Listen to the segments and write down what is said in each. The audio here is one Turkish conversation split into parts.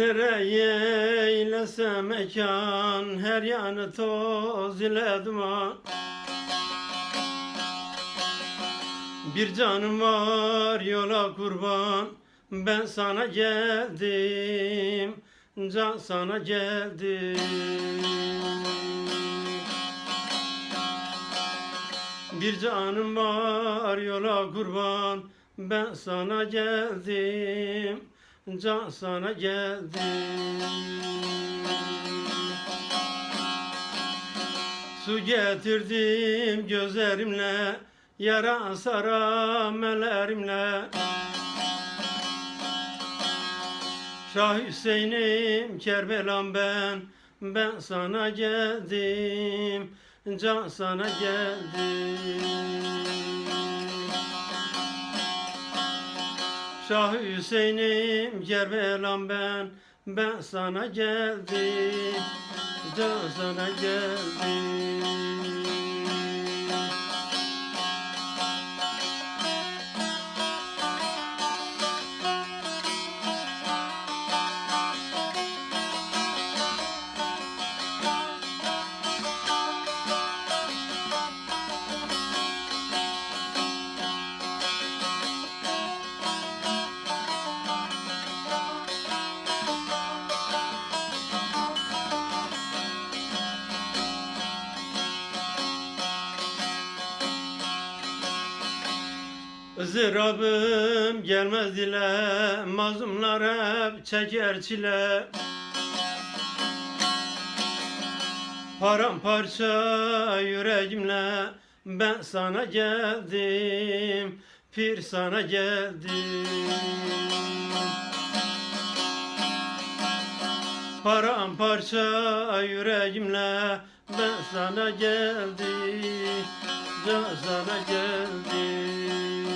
Nereye eylese mekan Her yanı toz ile duman. Bir canım var yola kurban Ben sana geldim Can sana geldim. Bir canım var yola kurban Ben sana geldim Can sana geldim. Su getirdim gözlerimle Yara saram ellerimle Şah Hüseyin'im Kerbelam ben Ben sana geldim. Can sana geldim Şah Hüseyin'im Kerbelam ben Ben sana geldim Can sana geldim Izdırabım gelmez dile Mazlumlar hep çeker çile. Paramparça yüreğimle Ben sana geldim Pir sana geldim. Paramparça yüreğimle Ben sana geldim Can sana geldim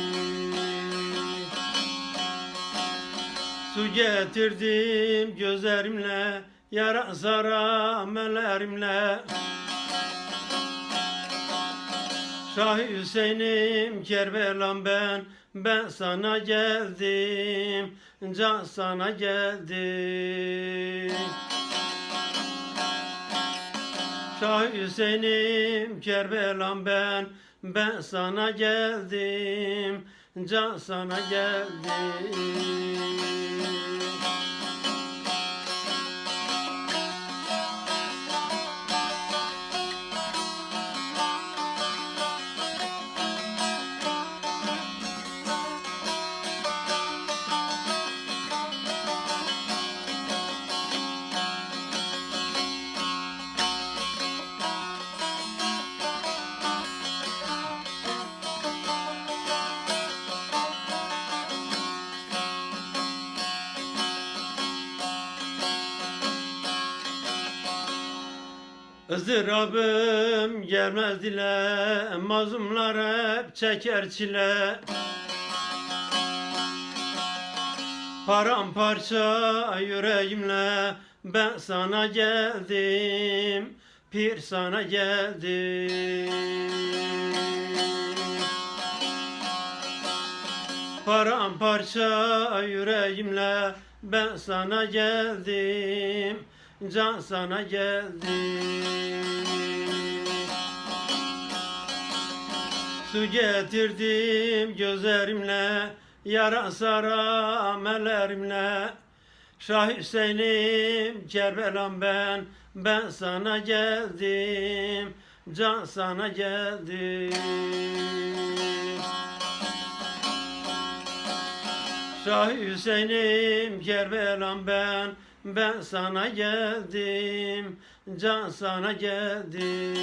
Su getirdim gözlerimle Yara saram ellerimle Şah Hüseyin'im Kerbelam ben Ben sana geldim Can sana geldim Şah Hüseyin'im Kerbelam ben Ben sana geldim Can sana geldim Izdırabım gelmez dile Mazlumlar hep çeker çile. Paramparça yüreğimle Ben sana geldim Pir sana geldim. Paramparça yüreğimle Ben sana geldim Can sana geldim Su getirdim gözlerimle Yara saram ellerimle Şah Hüseyin'im Kerbelam ben Ben sana geldim Can sana geldim. Şah Hüseyin'im Kerbelam ben Ben sana geldim Can sana geldim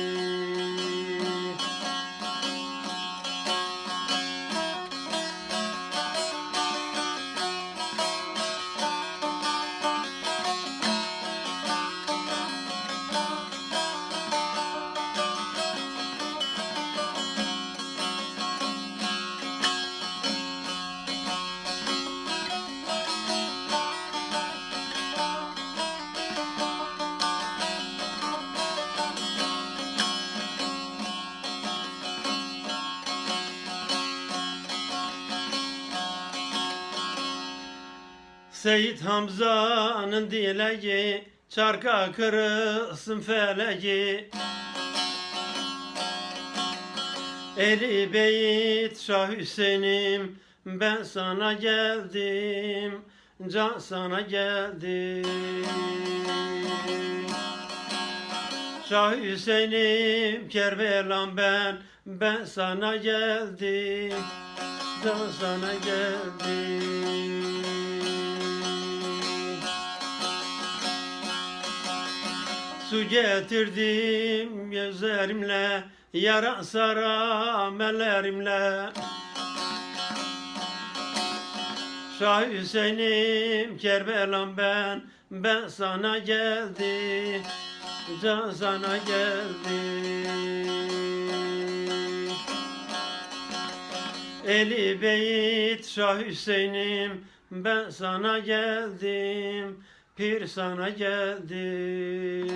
Seyit Hamza'nın dileği çarka kırılsın feleği. Eli Beyit Şah Hüseyin'im ben sana geldim can sana geldim. Şah Hüseyin'im Kerbelam ben ben sana geldim can sana geldim Su getirdim gözlerimle Yara saramellerimle Şah Hüseyin'im Kerbelam ben Ben sana geldim Can sana geldim. Eli Beyit Şah Hüseyin'im ben sana geldim Pir sana geldim